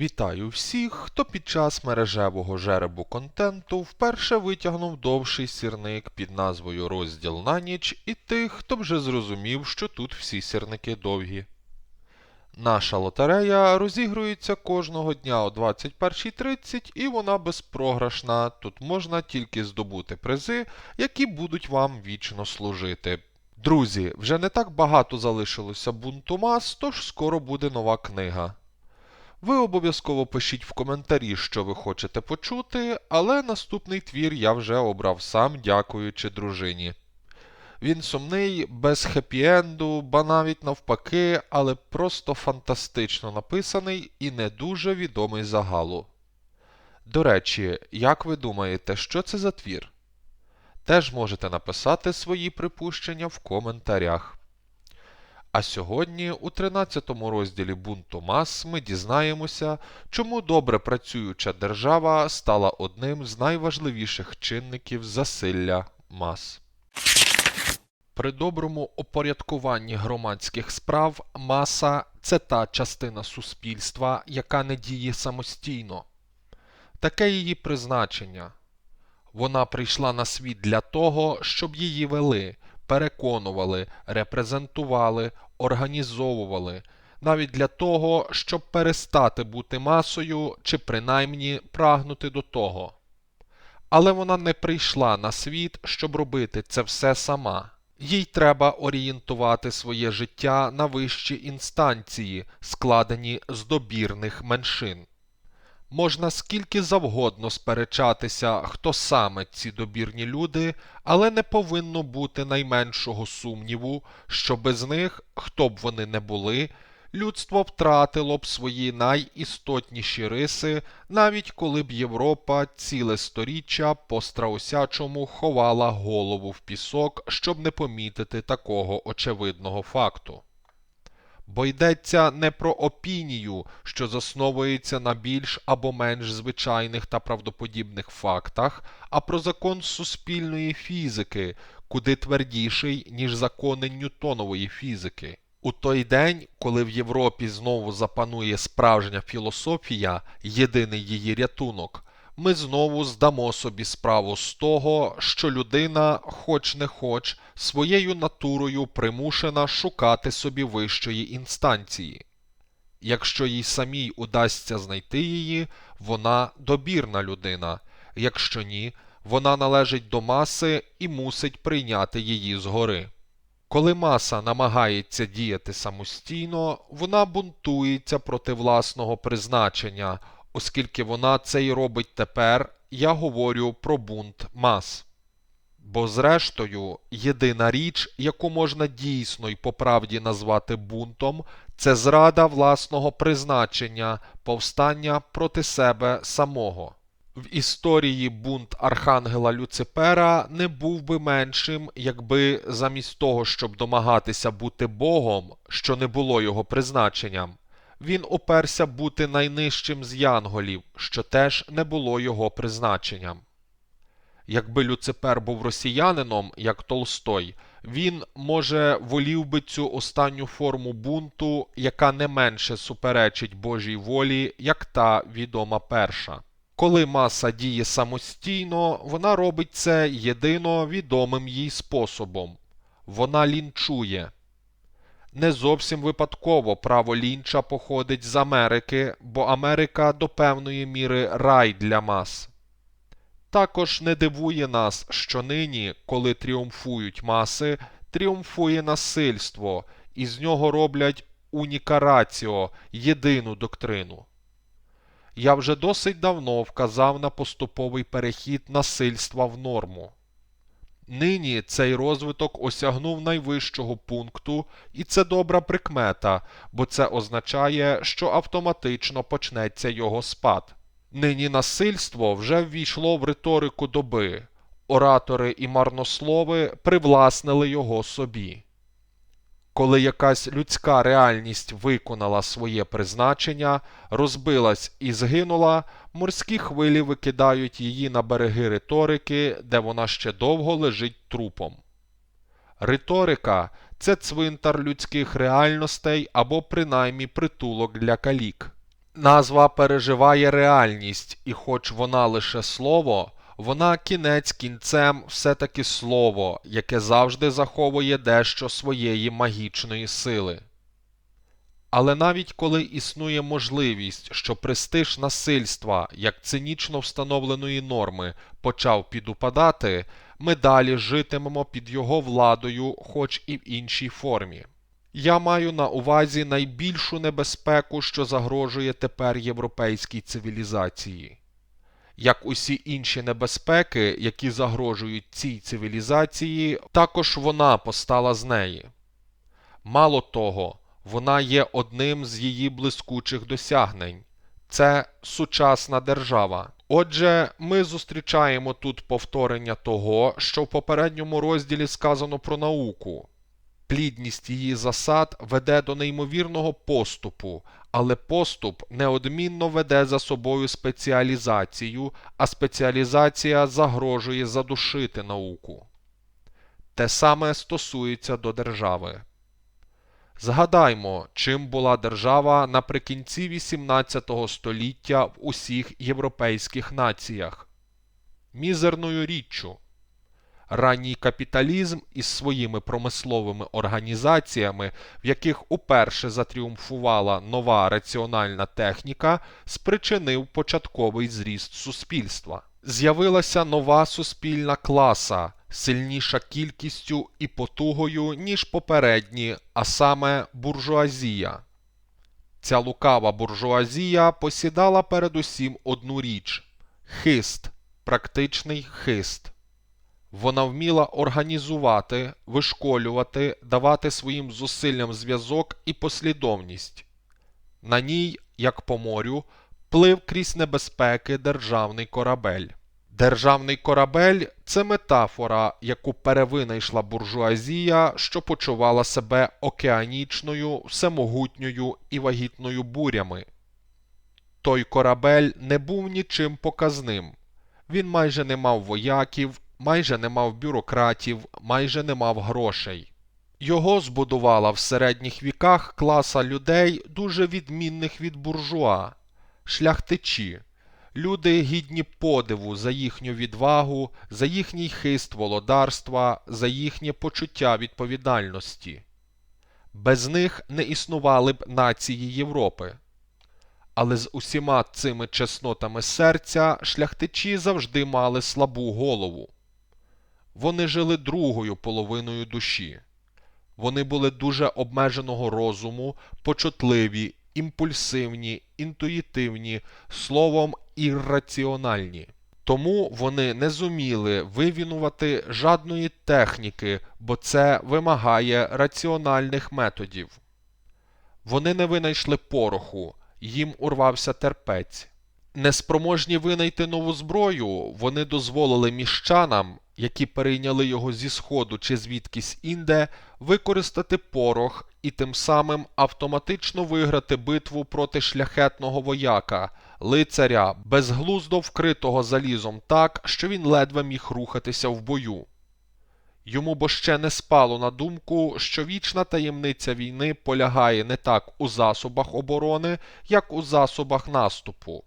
Вітаю всіх, хто під час мережевого жеребу контенту вперше витягнув довший сірник під назвою Розділ на ніч, і тих, хто вже зрозумів, що тут всі сірники довгі. Наша лотерея розігрується кожного дня о 21.30 і вона безпрограшна. Тут можна тільки здобути призи, які будуть вам вічно служити. Друзі, вже не так багато залишилося бунту мас, тож скоро буде нова книга. Ви обов'язково пишіть в коментарі, що ви хочете почути, але наступний твір я вже обрав сам, дякуючи дружині. Він сумний, без хеппі-енду, ба навіть навпаки, але просто фантастично написаний і не дуже відомий загалу. До речі, як ви думаєте, що це за твір? Теж можете написати свої припущення в коментарях. А сьогодні, у 13 розділі Бунту мас, ми дізнаємося, чому добре працююча держава стала одним з найважливіших чинників засилля мас. При доброму опорядкуванні громадських справ маса це та частина суспільства, яка не діє самостійно. Таке її призначення. Вона прийшла на світ для того, щоб її вели, переконували, репрезентували, організовували, навіть для того, щоб перестати бути масою чи принаймні прагнути до того. Але вона не прийшла на світ, щоб робити це все сама. Їй треба орієнтувати своє життя на вищі інстанції, складені з добірних меншин. Можна скільки завгодно сперечатися, хто саме ці добірні люди, але не повинно бути найменшого сумніву, що без них, хто б вони не були, людство втратило б свої найістотніші риси, навіть коли б Європа ціле сторіччя по страусячому ховала голову в пісок, щоб не помітити такого очевидного факту. Бо йдеться не про опінію, що засновується на більш або менш звичайних та правдоподібних фактах, а про закон суспільної фізики, куди твердіший, ніж закони Ньютонової фізики. У той день, коли в Європі знову запанує справжня філософія, єдиний її рятунок, ми знову здамо собі справу з того, що людина, хоч не хоч, своєю натурою примушена шукати собі вищої інстанції. Якщо їй самій удасться знайти її, вона добірна людина, якщо ні, вона належить до маси і мусить прийняти її згори. Коли маса намагається діяти самостійно, вона бунтується проти власного призначення, оскільки вона це й робить тепер, я говорю про бунт мас. Бо, зрештою, єдина річ, яку можна дійсно й по правді назвати бунтом, це зрада власного призначення, повстання проти себе самого. В історії бунт Архангела Люципера не був би меншим, якби замість того, щоб домагатися бути Богом, що не було його призначенням, він оперся бути найнижчим з янголів, що теж не було його призначенням. Якби Люципер був росіянином, як Толстой, він, може, волів би цю останню форму бунту, яка не менше суперечить Божій волі, як та відома перша. Коли маса діє самостійно, вона робить це єдино відомим їй способом вона лінчує. Не зовсім випадково право лінча походить з Америки, бо Америка до певної міри рай для мас. Також не дивує нас, що нині, коли тріумфують маси, тріумфує насильство, і з нього роблять унікараціо, єдину доктрину. Я вже досить давно вказав на поступовий перехід насильства в норму. Нині цей розвиток осягнув найвищого пункту, і це добра прикмета, бо це означає, що автоматично почнеться його спад. Нині насильство вже ввійшло в риторику доби, оратори і марнослови привласнили його собі. Коли якась людська реальність виконала своє призначення, розбилась і згинула, морські хвилі викидають її на береги риторики, де вона ще довго лежить трупом. Риторика це цвинтар людських реальностей або принаймні притулок для калік. Назва переживає реальність, і хоч вона лише слово, вона кінець кінцем все-таки слово, яке завжди заховує дещо своєї магічної сили. Але навіть коли існує можливість, що престиж насильства, як цинічно встановленої норми, почав підупадати, ми далі житимемо під його владою, хоч і в іншій формі. Я маю на увазі найбільшу небезпеку, що загрожує тепер європейській цивілізації. Як усі інші небезпеки, які загрожують цій цивілізації, також вона постала з неї. Мало того, вона є одним з її блискучих досягнень це сучасна держава. Отже, ми зустрічаємо тут повторення того, що в попередньому розділі сказано про науку. Плідність її засад веде до неймовірного поступу, але поступ неодмінно веде за собою спеціалізацію, а спеціалізація загрожує задушити науку. Те саме стосується до держави. Згадаймо, чим була держава наприкінці XVIII століття в усіх європейських націях мізерною річчю. Ранній капіталізм із своїми промисловими організаціями, в яких уперше затріумфувала нова раціональна техніка, спричинив початковий зріст суспільства. З'явилася нова суспільна класа, сильніша кількістю і потугою, ніж попередні, а саме буржуазія. Ця лукава буржуазія посідала передусім одну річ хист, практичний хист. Вона вміла організувати, вишколювати, давати своїм зусиллям зв'язок і послідовність. На ній, як по морю, плив крізь небезпеки державний корабель. Державний корабель це метафора, яку перевинайшла буржуазія, що почувала себе океанічною, всемогутньою і вагітною бурями. Той корабель не був нічим показним. Він майже не мав вояків, майже не мав бюрократів, майже не мав грошей. Його збудувала в середніх віках класа людей, дуже відмінних від буржуа, шляхтичі, люди гідні подиву за їхню відвагу, за їхній хист володарства, за їхнє почуття відповідальності. Без них не існували б нації Європи. Але з усіма цими чеснотами серця шляхтичі завжди мали слабу голову. Вони жили другою половиною душі. Вони були дуже обмеженого розуму, почутливі, імпульсивні, інтуїтивні, словом ірраціональні. Тому вони не зуміли вивінувати жадної техніки, бо це вимагає раціональних методів. Вони не винайшли пороху, їм урвався терпець. Неспроможні винайти нову зброю, вони дозволили міщанам, які перейняли його зі сходу чи звідкись інде, використати порох і тим самим автоматично виграти битву проти шляхетного вояка, лицаря, безглуздо вкритого залізом так, що він ледве міг рухатися в бою. Йому бо ще не спало на думку, що вічна таємниця війни полягає не так у засобах оборони, як у засобах наступу.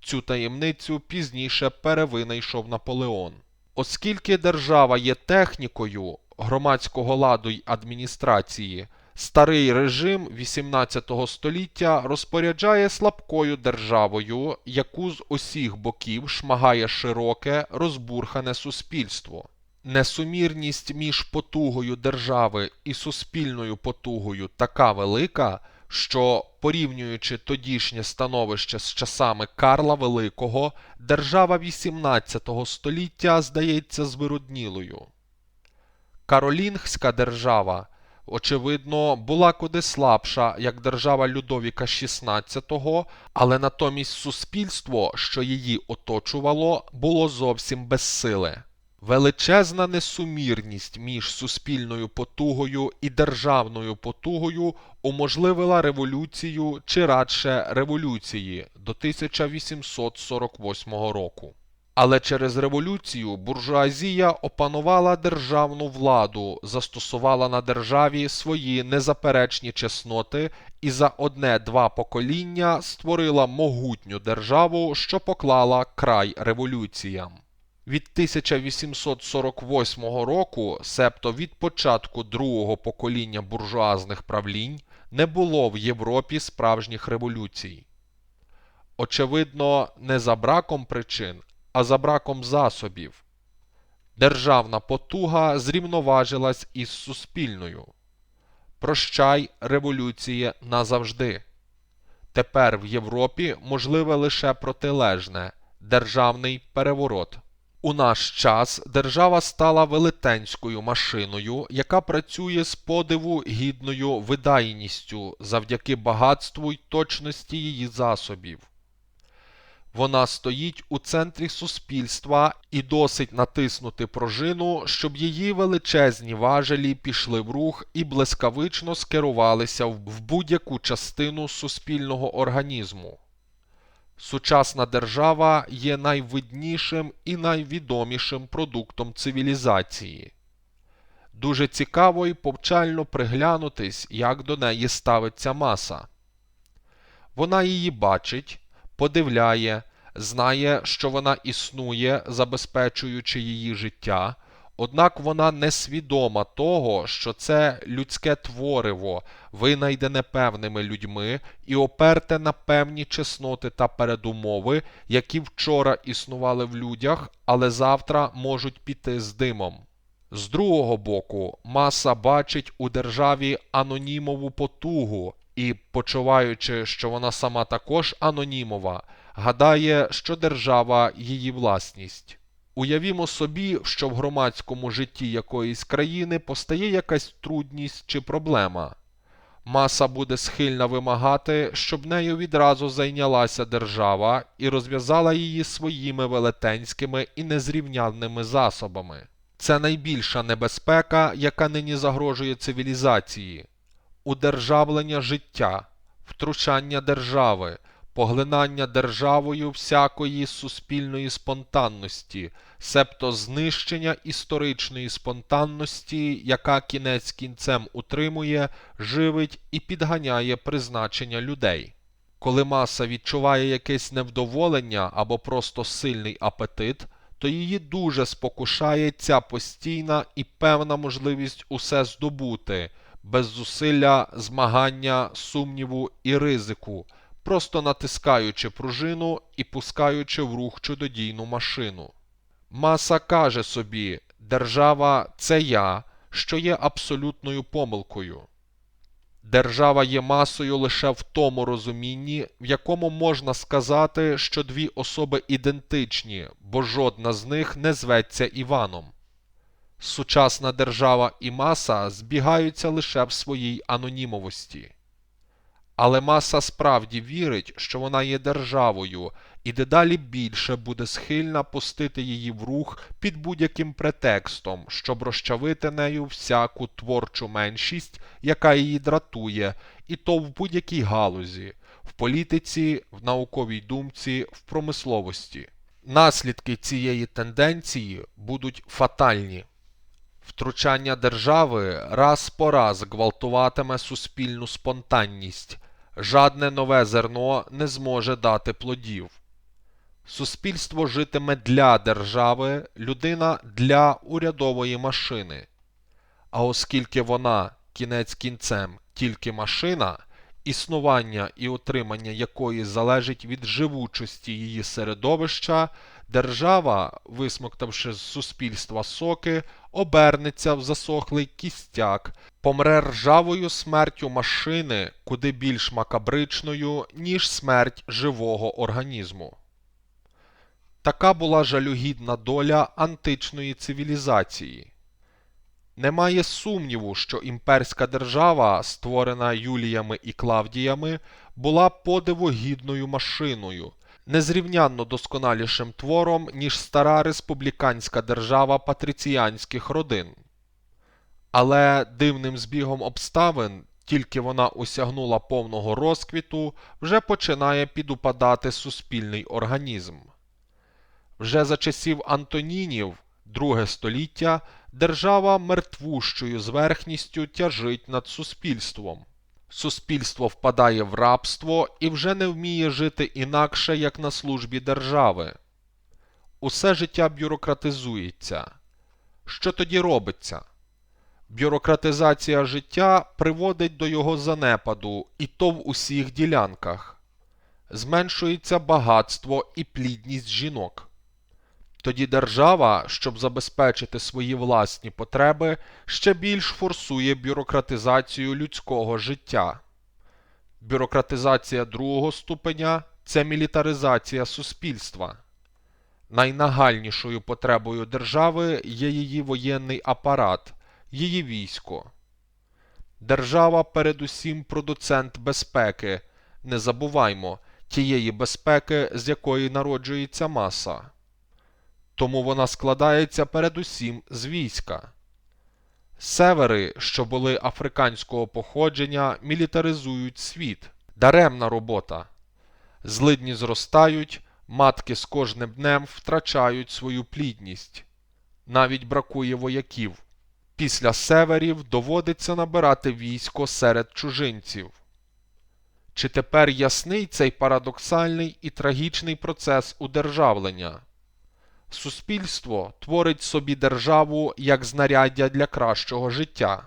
Цю таємницю пізніше перевинайшов Наполеон. Оскільки держава є технікою громадського ладу й адміністрації, старий режим XVIII століття розпоряджає слабкою державою, яку з усіх боків шмагає широке, розбурхане суспільство. Несумірність між потугою держави і суспільною потугою така велика, що, порівнюючи тодішнє становище з часами Карла Великого, держава XVIII століття здається звируднілою. Каролінгська держава, очевидно, була куди слабша, як держава Людовіка XVI, але натомість суспільство, що її оточувало, було зовсім безсиле. Величезна несумірність між суспільною потугою і державною потугою уможливила революцію чи радше революції до 1848 року. Але через революцію буржуазія опанувала державну владу, застосувала на державі свої незаперечні чесноти і за одне-два покоління створила могутню державу, що поклала край революціям. Від 1848 року, себто від початку другого покоління буржуазних правлінь, не було в Європі справжніх революцій. Очевидно, не за браком причин, а за браком засобів. Державна потуга зрівноважилась із суспільною. Прощай революції назавжди. Тепер в Європі можливе лише протилежне державний переворот. У наш час держава стала велетенською машиною, яка працює з подиву гідною видайністю завдяки багатству й точності її засобів. Вона стоїть у центрі суспільства і досить натиснути пружину, щоб її величезні важелі пішли в рух і блискавично скерувалися в будь-яку частину суспільного організму. Сучасна держава є найвиднішим і найвідомішим продуктом цивілізації. Дуже цікаво і повчально приглянутись, як до неї ставиться маса. Вона її бачить, подивляє, знає, що вона існує, забезпечуючи її життя, однак вона не свідома того, що це людське твориво, винайдене певними людьми і оперте на певні чесноти та передумови, які вчора існували в людях, але завтра можуть піти з димом. З другого боку, маса бачить у державі анонімову потугу і, почуваючи, що вона сама також анонімова, гадає, що держава її власність. Уявімо собі, що в громадському житті якоїсь країни постає якась трудність чи проблема. Маса буде схильна вимагати, щоб нею відразу зайнялася держава і розв'язала її своїми велетенськими і незрівнянними засобами. Це найбільша небезпека, яка нині загрожує цивілізації удержавлення життя, втручання держави, поглинання державою всякої суспільної спонтанності, себто знищення історичної спонтанності, яка кінець кінцем утримує, живить і підганяє призначення людей. Коли маса відчуває якесь невдоволення або просто сильний апетит, то її дуже спокушає ця постійна і певна можливість усе здобути, без зусилля змагання, сумніву і ризику, просто натискаючи пружину і пускаючи в рух чудодійну машину. Маса каже собі, держава це я, що є абсолютною помилкою. Держава є масою лише в тому розумінні, в якому можна сказати, що дві особи ідентичні, бо жодна з них не зветься Іваном. Сучасна держава і маса збігаються лише в своїй анонімовості. Але маса справді вірить, що вона є державою, і дедалі більше буде схильна пустити її в рух під будь-яким претекстом, щоб розчавити нею всяку творчу меншість, яка її дратує, і то в будь-якій галузі, в політиці, в науковій думці, в промисловості. Наслідки цієї тенденції будуть фатальні. Втручання держави раз по раз гвалтуватиме суспільну спонтанність, жадне нове зерно не зможе дати плодів. Суспільство житиме для держави, людина для урядової машини. А оскільки вона кінець кінцем тільки машина, існування і утримання якої залежить від живучості її середовища, держава, висмоктавши з суспільства соки, обернеться в засохлий кістяк, помре ржавою смертю машини куди більш макабричною, ніж смерть живого організму. Така була жалюгідна доля античної цивілізації. Немає сумніву, що імперська держава, створена Юліями і Клавдіями, була подивогідною машиною, незрівнянно досконалішим твором, ніж стара республіканська держава патриціянських родин. Але дивним збігом обставин, тільки вона осягнула повного розквіту, вже починає підупадати суспільний організм. Вже за часів Антонінів, друге століття, держава мертвущою зверхністю тяжить над суспільством. Суспільство впадає в рабство і вже не вміє жити інакше, як на службі держави. Усе життя бюрократизується. Що тоді робиться? Бюрократизація життя приводить до його занепаду, і то в усіх ділянках. Зменшується багатство і плідність жінок. Тоді держава, щоб забезпечити свої власні потреби, ще більш форсує бюрократизацію людського життя. Бюрократизація другого ступеня це мілітаризація суспільства. Найнагальнішою потребою держави є її воєнний апарат, її військо. Держава передусім продуцент безпеки, не забуваймо, тієї безпеки, з якої народжується маса. Тому вона складається передусім з війська. Севери, що були африканського походження, мілітаризують світ. Даремна робота. Злидні зростають, матки з кожним днем втрачають свою плідність. Навіть бракує вояків. Після северів доводиться набирати військо серед чужинців. Чи тепер ясний цей парадоксальний і трагічний процес удержавлення? Суспільство творить собі державу як знаряддя для кращого життя.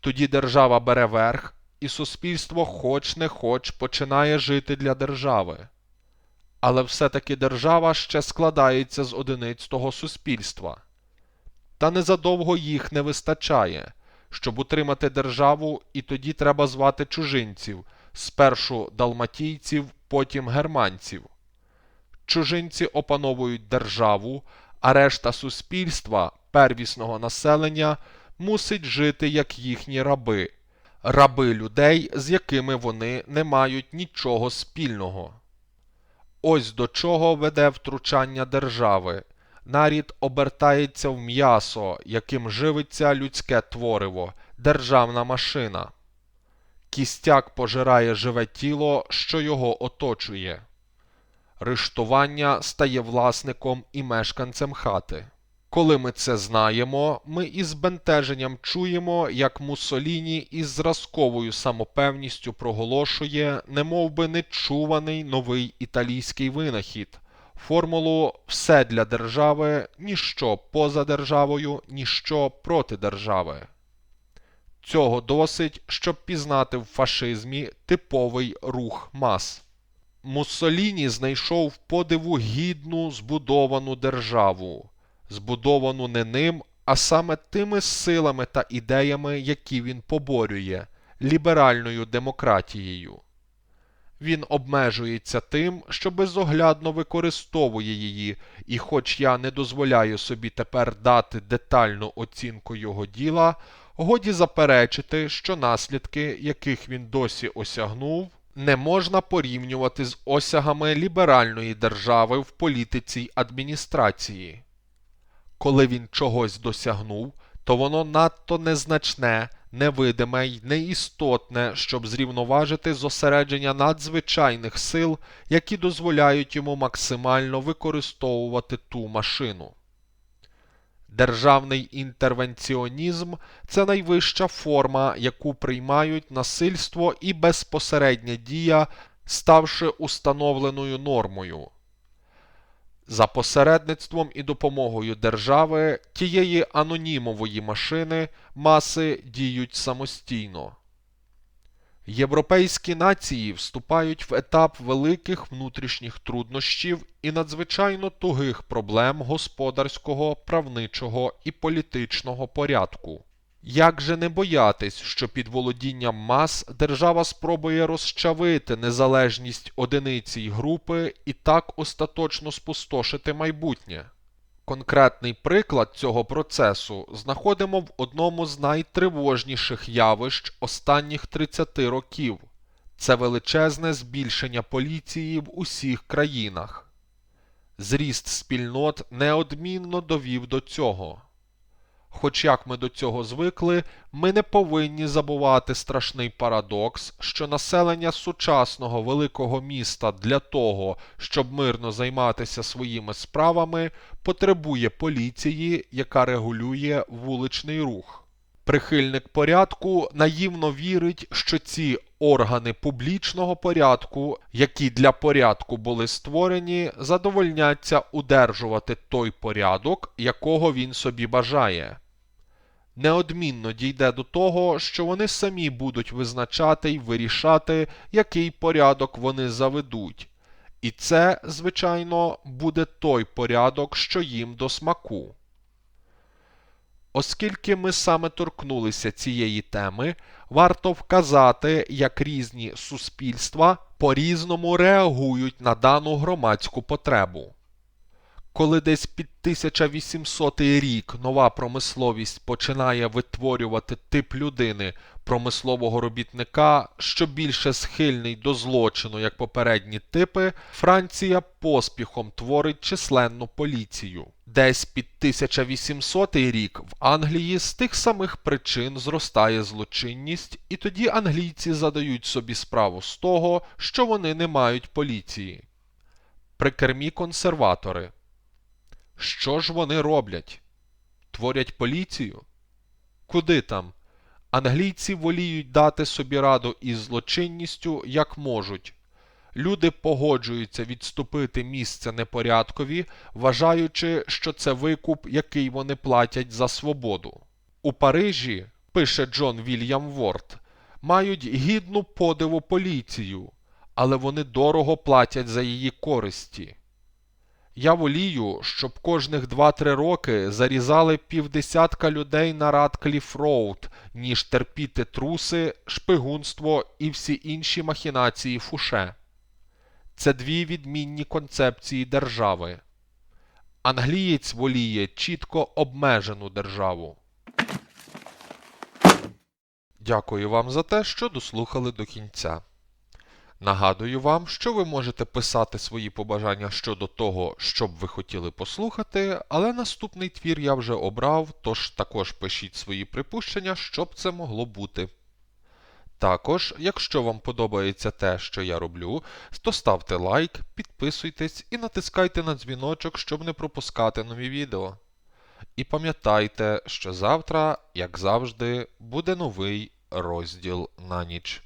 Тоді держава бере верх, і суспільство хоч не хоч починає жити для держави. Але все-таки держава ще складається з одиниць того суспільства. Та незадовго їх не вистачає, щоб утримати державу, і тоді треба звати чужинців, спершу далматійців, потім германців. Чужинці опановують державу, а решта суспільства, первісного населення, мусить жити як їхні раби, раби людей, з якими вони не мають нічого спільного. Ось до чого веде втручання держави. Нарід обертається в м'ясо, яким живиться людське твориво, державна машина. Кістяк пожирає живе тіло, що його оточує. Рештування стає власником і мешканцем хати. Коли ми це знаємо, ми із бентеженням чуємо, як Муссоліні із зразковою самопевністю проголошує, немов би нечуваний новий італійський винахід формулу все для держави, ніщо поза державою, ніщо проти держави. Цього досить, щоб пізнати в фашизмі типовий рух мас. Муссоліні знайшов подиву гідну збудовану державу, збудовану не ним, а саме тими силами та ідеями, які він поборює, ліберальною демократією. Він обмежується тим, що безоглядно використовує її, і хоч я не дозволяю собі тепер дати детальну оцінку його діла, годі заперечити, що наслідки, яких він досі осягнув, не можна порівнювати з осягами ліберальної держави в політиці й адміністрації. Коли він чогось досягнув, то воно надто незначне, невидиме й неістотне, щоб зрівноважити зосередження надзвичайних сил, які дозволяють йому максимально використовувати ту машину. Державний інтервенціонізм це найвища форма, яку приймають насильство і безпосередня дія, ставши установленою нормою. За посередництвом і допомогою держави тієї анонімової машини маси діють самостійно. Європейські нації вступають в етап великих внутрішніх труднощів і надзвичайно тугих проблем господарського, правничого і політичного порядку. Як же не боятись, що під володінням мас держава спробує розчавити незалежність одиниці й групи і так остаточно спустошити майбутнє? Конкретний приклад цього процесу знаходимо в одному з найтривожніших явищ останніх 30 років це величезне збільшення поліції в усіх країнах. Зріст спільнот неодмінно довів до цього. Хоч як ми до цього звикли, ми не повинні забувати страшний парадокс, що населення сучасного великого міста для того, щоб мирно займатися своїми справами, потребує поліції, яка регулює вуличний рух. Прихильник порядку наївно вірить, що ці органи публічного порядку, які для порядку були створені, задовольняться удержувати той порядок, якого він собі бажає. Неодмінно дійде до того, що вони самі будуть визначати й вирішати, який порядок вони заведуть. І це, звичайно, буде той порядок, що їм до смаку. Оскільки ми саме торкнулися цієї теми, варто вказати, як різні суспільства по-різному реагують на дану громадську потребу. Коли десь під 1800 рік нова промисловість починає витворювати тип людини промислового робітника, що більше схильний до злочину, як попередні типи, Франція поспіхом творить численну поліцію. Десь під 1800 рік в Англії з тих самих причин зростає злочинність, і тоді англійці задають собі справу з того, що вони не мають поліції. При кермі консерватори. Що ж вони роблять? Творять поліцію? Куди там? Англійці воліють дати собі раду із злочинністю, як можуть. Люди погоджуються відступити місце непорядкові, вважаючи, що це викуп, який вони платять за свободу. У Парижі, пише Джон Вільям Ворд, мають гідну подиву поліцію, але вони дорого платять за її користі. Я волію, щоб кожних 2-3 роки зарізали півдесятка людей на Радкліф Роуд, ніж терпіти труси, шпигунство і всі інші махінації фуше. Це дві відмінні концепції держави. Англієць воліє чітко обмежену державу. Дякую вам за те, що дослухали до кінця. Нагадую вам, що ви можете писати свої побажання щодо того, що б ви хотіли послухати, але наступний твір я вже обрав, тож також пишіть свої припущення, що б це могло бути. Також, якщо вам подобається те, що я роблю, то ставте лайк, підписуйтесь і натискайте на дзвіночок, щоб не пропускати нові відео. І пам'ятайте, що завтра, як завжди, буде новий розділ на ніч.